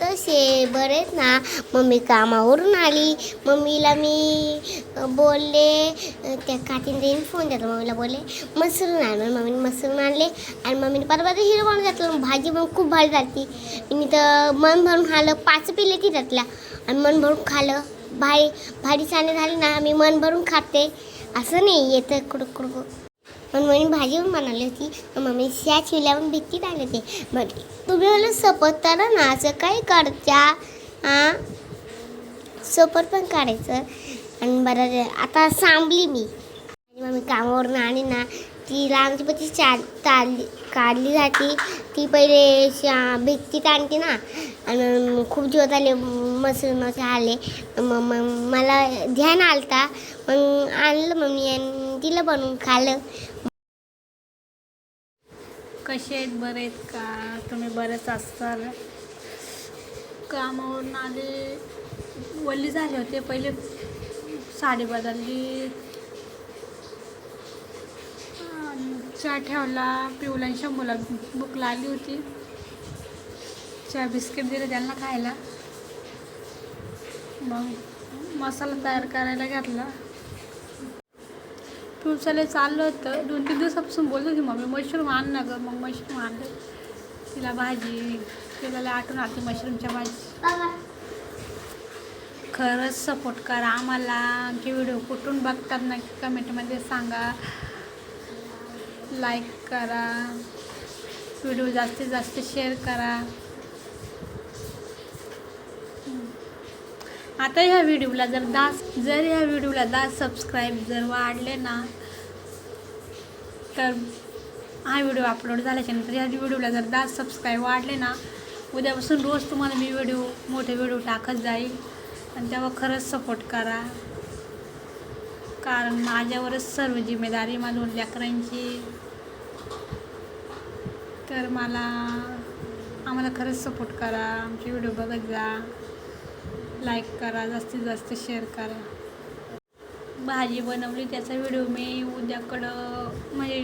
तसे. बरेच ना. मम्मी कामावरून आली. मम्मीला मी बोलले त्या काकीने फोन देतो मम्मीला बोलले मसरून आण. मग मम्मीने मसरून आणले. आणि मम्मीने परवा हिरो बनवून घातलं. भाजी पण खूप भारी झाली मी तर मन भरून खाल्लं. पाच पिले ती त्यातल्या. आणि मन भरून खाल्लं. भाई भारी छान झाली ना. मी मन भरून खाते. असं नाही. येतं कुडक. पण मम्मी भाजी पण बनवली होती मम्मी ह्या चिवल्या भीती टाकली होती. बरं तुम्ही मला सपोर्ट ना असं काय करत्या? हां सपोर्ट पण काढायचं आणि बरं आता सांभली मी. आणि मग मी कामावरून आणि ना ती लांबची पण ती चालली काढली जाते. ती पहिले शा भित्तीत आणते ना आणि खूप दिवस आले मसूरमध्ये आले. मग मग मला ध्यान आलता मग आणलं मम्मी आणि तिला बनवून खाल्लं. कसे आहेत? बरे आहेत का? तुम्ही बरेच असाल कामावरून आले. वल्ली झाले होते. पहिले साडी बदलली. चहा ठेवला. पिवला आणि शंभूला भूक लागली होती. चहा बिस्किट दिले त्यांना खायला. मग मसाला तयार करायला घातला. पिवसाला चाललं होतं. दोन तीन दिवसापासून बोलत होती मम्मी मशरूम आण ना गं मग मशरूम आणलं तिला भाजी तिला आठवण आली मशरूमच्या भाजी. खरंच सपोर्ट करा आम्हाला. आमचे व्हिडिओ कुठून बघतात नक्की कमेंटमध्ये सांगा. लाईक करा. व्हिडिओ जास्तीत जास्त शेअर करा. आता ह्या व्हिडिओला जर दहा जर ह्या व्हिडिओला दहा सबस्क्राईब जर वाढले ना तर हा व्हिडिओ अपलोड झाल्याच्यानंतर ह्या व्हिडिओला जर दहा सबस्क्राईब वाढले ना उद्यापासून रोज तुम्हाला मी व्हिडिओ मोठे व्हिडिओ टाकत जाईल. आणि तेव्हा खरंच सपोर्ट करा. कारण माझ्यावरच सर्व जिम्मेदारी माझ्या लेकरांची. तर मला आम्हाला खरंच सपोर्ट करा. आमचे व्हिडिओ बघत जा. लाईक करा जास्तीत जास्त शेअर करा. भाजी बनवली त्याचा व्हिडिओ मी उद्याकडं म्हणजे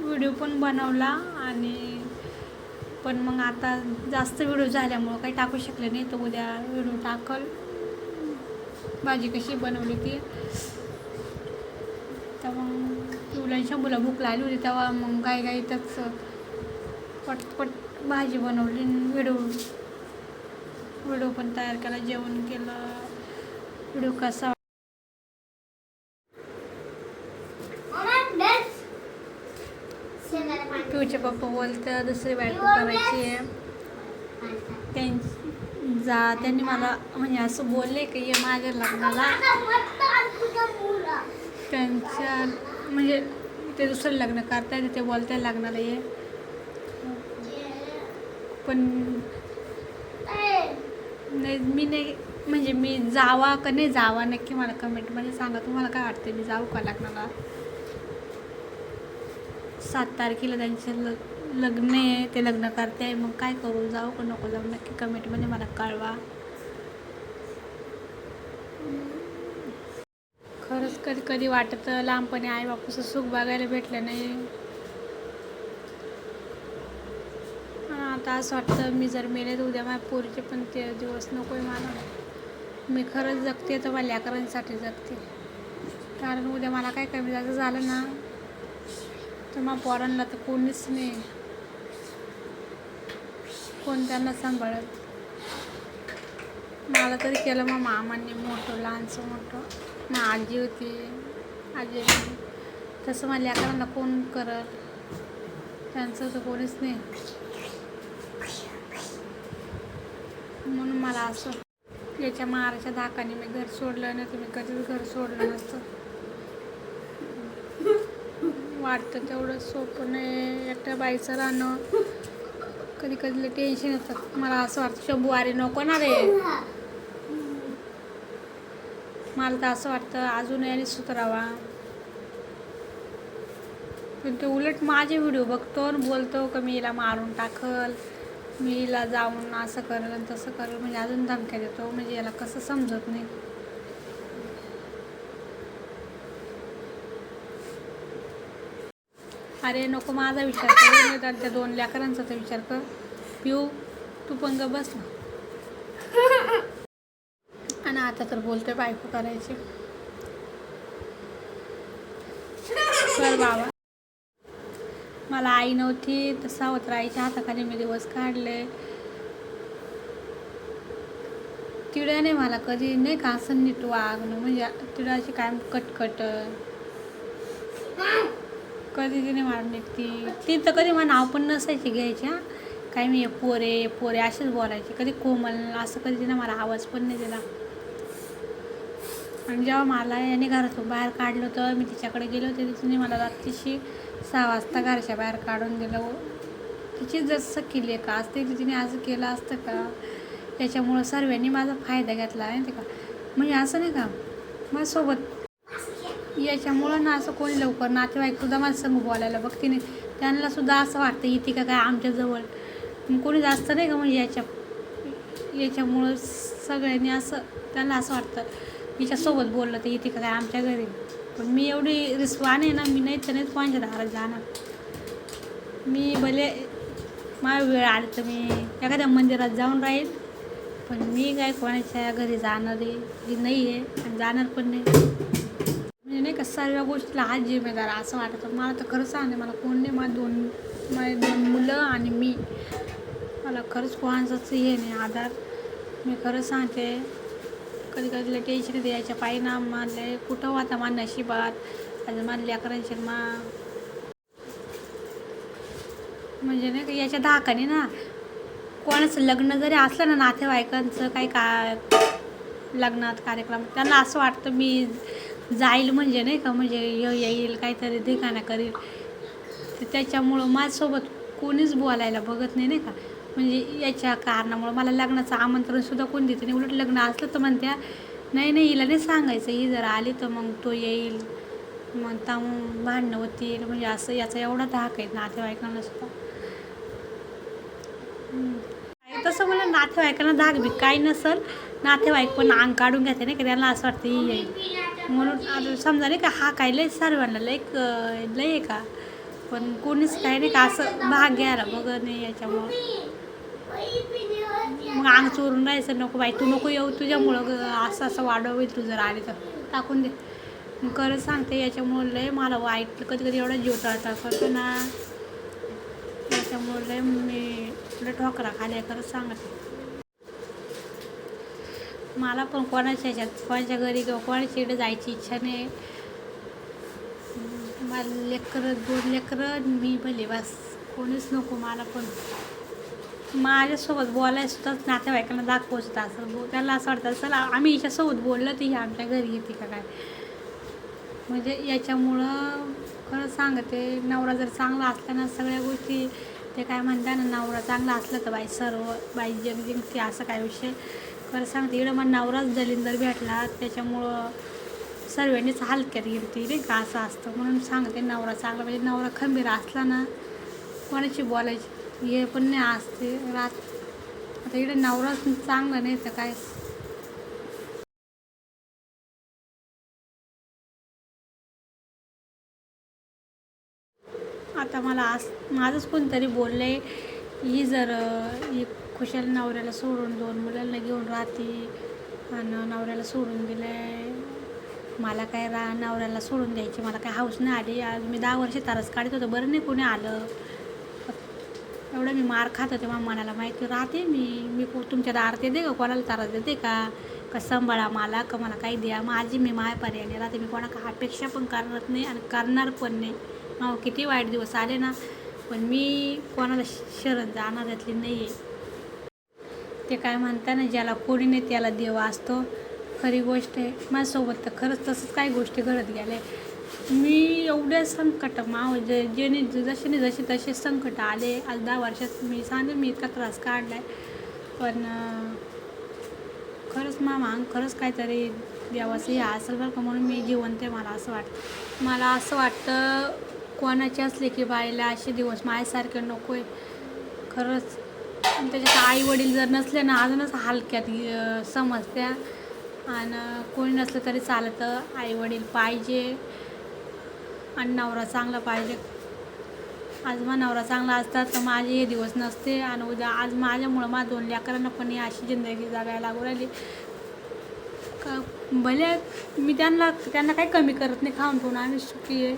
व्हिडिओ पण बनवला आणि पण मग आता जास्त व्हिडिओ झाल्यामुळं काही टाकू शकले नाही तर उद्या व्हिडिओ टाकल. भाजी कशी बनवली ती. तेव्हा मुलांच्या मुला भूक लागली होती तेव्हा मग काही काही त्याच पटपट भाजी बनवली व्हिडिओ व्हिडिओ पण तयार केला जेवण केलं व्हिडिओ कसा पिऊचे पप्पा बोलतं दुसरी बायको करायची आहे. त्यां जा त्यांनी मला म्हणजे असं बोलले की ये माझ्या लग्नाला. त्यांच्या म्हणजे ते दुसरं लग्न करताय ते बोलताय लग्नाला ये. पण नाही मी नाही म्हणजे मी जावा का नाही जावा नक्की मला कमेंटमध्ये सांगा. तुम्हाला काय वाटतं मी जाऊ का लग्नाला? सात तारखेला त्यांचं लग लग्न आहे ते लग्न करते. आहे मग काय करू? जाऊ का नको? जाऊ. नक्की कमेंटमध्ये मला कळवा. खरंच कधी कधी वाटतं लहानपणी आई बापूचं सुख बघायला भेटलं नाही आणि आता असं वाटतं. मी जर मेले तर उद्या माझ्या पोरीचे पण ते दिवस नको आहे मला मी खरंच जगते तर माझ्या लेकरांसाठी जगते. कारण उद्या मला काय कमी जास्त झालं ना तर मग पोरांना तर कोणीच नाही. कोण त्यांना सांभाळत? मला तरी केलं मग मामांनी मोठं लहानसं मोठं. मग आजी होती आजी होती. तसं माझ्या लेकरांना कोण करत? त्यांचं तर कोणीच नाही. म्हणून मला असं याच्या माराच्या धाकाने मी घर सोडलं नाही तर मी कधीच घर सोडलं नसतं. वाटतं तेवढं सोपं नाही. एकट्या बाईचं राहणं कधी कधी टेन्शन येतं. मला असं वाटतं शंभू अरे नको ना रे. मला तर असं वाटतं अजून याने सुतरावा पण ते उलट माझे व्हिडिओ बघतो आणि बोलतो का मी हिला मारून टाकल? मी हिला जाऊन असं करेल आणि तसं करेल म्हणजे अजून धमक्या देतो म्हणजे याला कसं समजत नाही. अरे नको माझा विचार करू त्या दोन लेकरांचा तर विचार कर. पिऊ तू पण ग बस ना. आणि आता तर बोलते बायको करायचे. कर बाबा. मला आई नव्हती तर सावत्र आईच्या हाताखाली मी दिवस काढले. तिड्याने मला कधी नाही का असं नीट वागणं म्हणजे तिड्याची कायम कटकट. कधी तिने मला नीट ती ती तर कधी मला नाव पण नसायची घ्यायची हा. काय मी पोरे पोरे असेच बोलायचे कधी कोमल असं कधी तिने मला आवाज पण नाही दिला. आणि जेव्हा मला याने घरातून बाहेर काढलं होतं मी तिच्याकडे गेले होते तिने मला रात्रीशी सहा वाजता घराच्या बाहेर काढून दिलं. तिची जसं केली का असते तिने असं केलं असतं का? त्याच्यामुळं सर्वांनी माझा फायदा घेतला आहे ते का? म्हणजे असं नाही का? माझ्यासोबत. याच्यामुळं ना असं कोणी लवकर नातेवाईक सुद्धा माझ्या बोलायला बघते नाही त्यांना सुद्धा असं वाटतं येते का काय आमच्याजवळ मग कोणी जास्त नाही का म्हणजे याच्या याच्यामुळं सगळ्यांनी असं त्यांना असं वाटतं. हिच्यासोबत बोललं तर येते का काय आमच्या घरी? पण मी एवढी रिस्वान आहे ना मी नाही तर नाही कोणाच्या दारात जाणार. मी भले माझा वेळ आली तर मी एखाद्या मंदिरात जाऊन राहील पण मी काय कोणाच्या घरी जाणार आहे? ही नाही आहे आणि जाणार पण नाही. म्हणजे नाही का सर्व गोष्टीला हा जिम्मेदार असं वाटतं. मला तर खरं सांगते मला कोण नाही मला दोन माझे दोन मुलं आणि मी. मला खरंच कोणाचंच हे नाही आधार. मी खरं सांगते कधी कधीला टेन्शन द्यायच्या. याच्या पायी ना कुठं होता मा नशिबात? आज मानल्या लेकरांची मा. म्हणजे नाही का याच्या धाकाने ना कोणाचं लग्न जरी असलं ना नातेवाईकांचं काही का लग्नात कार्यक्रम त्यांना असं वाटतं मी जाईल म्हणजे नाही का म्हणजे येईल काहीतरी ठिकाणा करील. तर त्याच्यामुळं माझ्यासोबत कोणीच बोलायला बघत नाही नाही का? म्हणजे याच्या कारणामुळं मला लग्नाचं आमंत्रणसुद्धा कोण देते नाही. उलट लग्न असलं तर म्हणत्या नाही नाही हिला नाही सांगायचं. ही जर आली तर मग तो येईल. मग ता भांडणं होतील. म्हणजे असं याचा एवढा धाक आहे नातेवाईकांना सुद्धा. तसं मला नातेवाईकांना धाक बी काही नसल. नातेवाईक पण अंग काढून घेते नाही का? त्यांना असं वाटतं ही येईल म्हणून आता समजा नाही का हा काय लय सर्वांना लय लय आहे का? पण कोणीच काही नाही का असं भाग घ्यायला बघ नाही याच्यामुळं. मग अंग चोरून राहायचं. नको बाई तू नको येऊ. तुझ्यामुळं असं असं वाढव होईल तू जर. आली तर टाकून दे. मग सांगते याच्यामुळं लय मला वाईट कधी कधी एवढा जीव तळता करतो ना. त्याच्यामुळं लय मी लय ठोकरा खाली आहे, खरंच सांगते. मला पण कोणाच्या ह्याच्यात कोणाच्या घरी किंवा कोणाच्या इकडे जायची इच्छा नाही. मला लेकरं दोन लेकरं मी भले बस. कोणीच नको मला पण. माझ्यासोबत बोलायसुद्धाच नातेवाईकांना दाखवत असं. बो त्याला असं वाटतं चला आम्ही हिच्यासोबत बोललं तर ही आमच्या घरी येते का काय? म्हणजे याच्यामुळं खरं सांगते नवरा जर चांगला असला ना सगळ्या गोष्टी ते काय म्हणता ना नवरा चांगला असला तर बाई सर्व बाई जग जिंकते असं काय विषय. खरं सांगते इकडं मग नवराच जलिंदर भेटला त्याच्यामुळं सर्वांनीच हलक्यात गेलती नाही का असं असतं. म्हणून सांगते नवरा चांगला म्हणजे नवरा खंबीर असला ना कोणाची बोलायची हे पण नाही असते रात. आता इकडे नवराच चांगला नाही तर काय? आता मला आज माझंच कोणतरी बोललं आहे ही जर ही खुशाल नवऱ्याला सोडून दोन मुलांना घेऊन राहते आणि नवऱ्याला सोडून दिलं आहे मला काय रा नवऱ्याला सोडून द्यायची मला काय हाऊस नाही आली. आज मी दहा वर्ष तारस काढत होतं. बरं नाही कोणी आलं. एवढं मी मार खात होते. मग मनाला माहिती राहते. मी मी को- तुमच्या दारात दे का? कोणाला तारा देते का? का सांभाळा मला का मला काही द्या? माझी मी माय पर्याय राहते. मी कोणाला अपेक्षा पण करत नाही आणि करणार पण नाही. मग किती वाईट दिवस आले ना. पण मी कोणाला शरण जाणार यातली नाही आहे ते काय म्हणता ना ज्याला कोणी नाही त्याला देव असतो. खरी गोष्ट आहे. माझ्यासोबत तर खरंच तसंच काही गोष्टी घडत गेल्या. मी एवढ्या संकट माव जे म्हणजे जेणे जसे जसे तसे संकट आले आज दहा वर्षात मी सांगते मी इतका त्रास काढला आहे पण खरंच मामा खरंच काहीतरी देवाचं हे असेल बरं का म्हणून मी जिवंत आहे मला असं वाटतं. मला असं वाटतं कोणाचे असले की बाईला असे दिवस माझ्यासारखे नको आहे खरंच त्याच्यात आई वडील जर नसले ना अजूनच हलक्यात समजत्या. आणि कोणी नसलं तरी चालतं आई वडील पाहिजे. आणि नवरा चांगला पाहिजे. आज मग नवरा चांगला असतात तर माझे हे दिवस नसते आणि उद्या आज माझ्यामुळं माझ्या दोन लेकरांना पण ही अशी जिंदगी जगायला लागू राहिली. का भले मी त्यांना त्यांना काही कमी करत नाही खाऊन पिऊन आम्ही सुखी आहे.